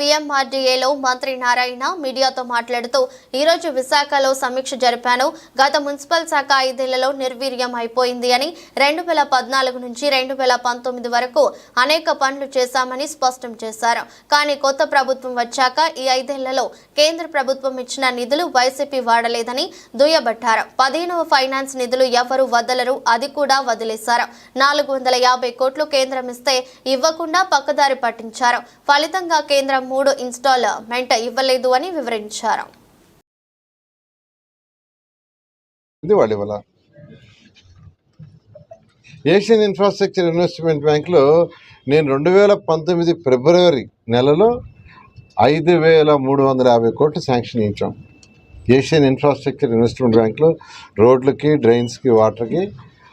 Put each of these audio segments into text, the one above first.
విఎంఆర్డీఏలో మంత్రి నారాయణ మీడియాతో మాట్లాడుతూ ఈరోజు విశాఖలో సమీక్ష జరిపాను. గత మున్సిపల్ శాఖ ఐదేళ్ళలో నిర్వీర్యం అయిపోయింది అని రెండు వేల పద్నాలుగు నుంచి రెండు వేల పంతొమ్మిది వరకు అనేక పనులు చేశామని స్పష్టం చేశారు. కానీ కొత్త ప్రభుత్వం వచ్చాక ఈ ఐదేళ్ళలో కేంద్ర ప్రభుత్వం ఇచ్చిన నిధులు వైసీపీ వాడలేదని దుయ్యబట్టారు. పదిహేనవ ఫైనాన్స్ నిధులు ఎవరు వదలరు అది కూడా వదిలేశారు. నాలుగు వందల యాభై కోట్లు కేంద్రం ఇస్తే ఇవ్వకుండా పక్కదారి పట్టించారు. ఫలితంగా కేంద్రం మూడు ఇన్స్టాల్మెంట్ ఇవ్వలేదు అని వివరించారు. ఇది ఏషియన్ ఇన్ఫ్రాస్ట్రక్చర్ ఇన్వెస్ట్మెంట్ బ్యాంక్లో నేను రెండు వేల పంతొమ్మిది ఫిబ్రవరి నెలలో ఐదు వేల మూడు వందల యాభై కోట్లు శాంక్షన్ ఇచ్చాం ఏషియన్ ఇన్ఫ్రాస్ట్రక్చర్ ఇన్వెస్ట్మెంట్ బ్యాంక్లో రోడ్లకి డ్రైన్స్కి వాటర్కి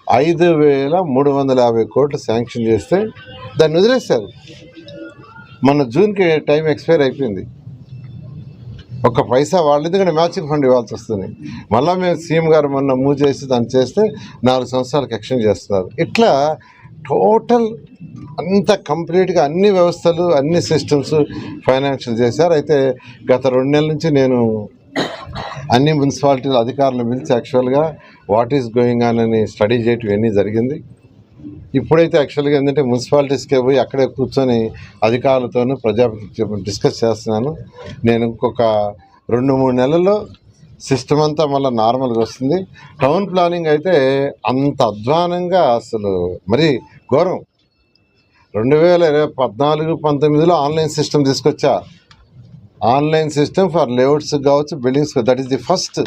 ఐదు వేల మూడు వందల యాభై కోట్లు శాంక్షన్ చేస్తే దాన్ని వదిలేశారు. మన జూన్కి టైం ఎక్స్పైర్ అయిపోయింది. ఒక్క పైసా వాళ్ళు ఎందుకంటే మ్యాచింగ్ ఫండ్ ఇవ్వాల్సి వస్తుంది. మళ్ళీ మేము సీఎం గారు మొన్న మూవ్ చేసి దాన్ని చేస్తే నాలుగు సంవత్సరాలకు ఎక్స్టెండ్ చేస్తున్నారు. ఇట్లా టోటల్ అంత కంప్లీట్గా అన్ని వ్యవస్థలు అన్ని సిస్టమ్స్ ఫైనాన్షియల్ చేశారు. అయితే గత రెండు నెలల నుంచి నేను అన్ని మున్సిపాలిటీల అధికారులను పిలిచి యాక్చువల్గా వాట్ ఈస్ గోయింగ్ ఆన్ అని స్టడీ చేయటం ఇవన్నీ జరిగింది. ఇప్పుడైతే యాక్చువల్గా ఏంటంటే మున్సిపాలిటీస్కే పోయి అక్కడే కూర్చొని అధికారులతోనూ ప్రజా డిస్కస్ చేస్తున్నాను. నేను ఇంకొక రెండు మూడు నెలల్లో సిస్టమ్ అంతా మళ్ళీ నార్మల్గా వస్తుంది. టౌన్ ప్లానింగ్ అయితే అంత అధ్వానంగా అసలు మరి ఘోరం. రెండు వేల ఇరవై పద్నాలుగు పంతొమ్మిదిలో ఆన్లైన్ సిస్టమ్ తీసుకొచ్చా. ఆన్లైన్ సిస్టమ్ ఫర్ లేఅవుట్స్ కావచ్చు buildings that is the first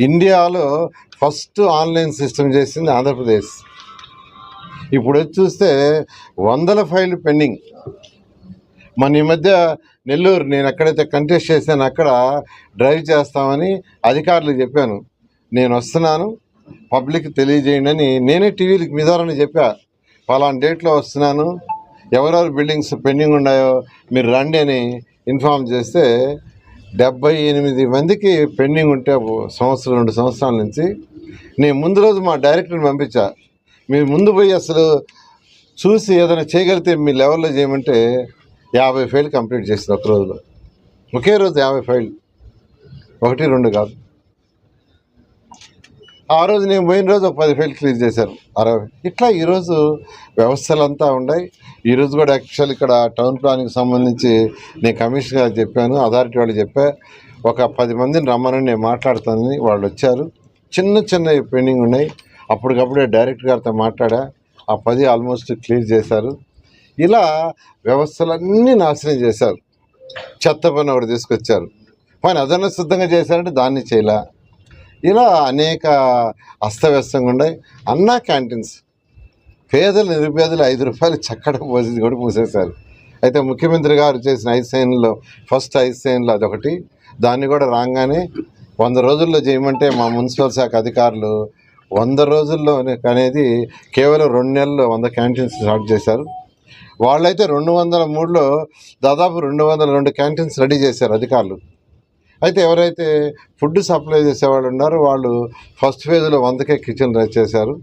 ఇండియాలో ఫస్ట్ ఆన్లైన్ సిస్టమ్ చేసింది ఆంధ్రప్రదేశ్. ఇప్పుడు వచ్చి చూస్తే వందల ఫైళ్ళు పెండింగ్. మన ఈ మధ్య నెల్లూరు నేను ఎక్కడైతే కంటెస్ట్ చేశాను అక్కడ డ్రైవ్ చేస్తామని అధికారులకు చెప్పాను. నేను వస్తున్నాను పబ్లిక్ తెలియజేయండి అని నేనే టీవీలకు మీ చెప్పా. పలానా డేట్లో వస్తున్నాను ఎవరెవరు బిల్డింగ్స్ పెండింగ్ ఉన్నాయో మీరు రండి అని ఇన్ఫామ్ చేస్తే డెబ్బై ఎనిమిది మందికి పెండింగ్ ఉంటే సంవత్సరం రెండు సంవత్సరాల నుంచి నేను ముందు రోజు మా డైరెక్టర్ని పంపించా. మీరు ముందు పోయి అసలు చూసి ఏదైనా చేయగలిగితే మీ లెవెల్లో చేయమంటే యాభై ఫైల్ కంప్లీట్ చేసింది ఒక రోజులో. ఒకే రోజు యాభై ఫైల్. ఒకటి రెండు కాదు. ఆ రోజు నేను పోయిన రోజు ఒక పది ఫైల్ క్లీజ్ చేశారు. అరవై ఇట్లా ఈరోజు వ్యవస్థలంతా ఉన్నాయి. ఈరోజు కూడా యాక్చువల్ ఇక్కడ టౌన్ ప్లానింగ్ సంబంధించి నేను కమిషనర్ చెప్పాను అథారిటీ వాళ్ళు చెప్పా. ఒక పది మందిని రమ్మని నేను మాట్లాడుతానని వాళ్ళు వచ్చారు. చిన్న చిన్న పెండింగ్ ఉన్నాయి. అప్పటికప్పుడే డైరెక్టర్ గారితో మాట్లాడా ఆ పది ఆల్మోస్ట్ క్లియర్ చేశారు. ఇలా వ్యవస్థలన్నీ నాశనం చేశారు. చెత్త పని ఒకటి తీసుకొచ్చారు. పని అదన సిద్ధంగా చేశారంటే దాన్ని చేయలే. ఇలా అనేక అస్తవ్యస్తంగా ఉన్నాయి. అన్నా క్యాంటీన్స్. పేదలు నిరుపేదలు ఐదు రూపాయలు చక్కడ పోసేది కూడా మూసేశారు. అయితే ముఖ్యమంత్రి గారు చేసిన ఐదు సైన్లో ఫస్ట్ ఐదు సైన్లో అదొకటి. దాన్ని కూడా రాగానే వంద రోజుల్లో చేయమంటే మా మున్సిపల్ శాఖ అధికారులు వంద రోజుల్లో అనేది కేవలం రెండు నెలల్లో వంద క్యాంటీన్స్ స్టార్ట్ చేశారు. వాళ్ళైతే రెండు వందల మూడులో దాదాపు రెండు వందల రెండు క్యాంటీన్స్ రెడీ చేశారు అధికారులు. అయితే ఎవరైతే ఫుడ్ సప్లై చేసేవాళ్ళు ఉన్నారో వాళ్ళు ఫస్ట్ ఫేజ్లో వందకే కిచెన్ రెడీ చేశారు.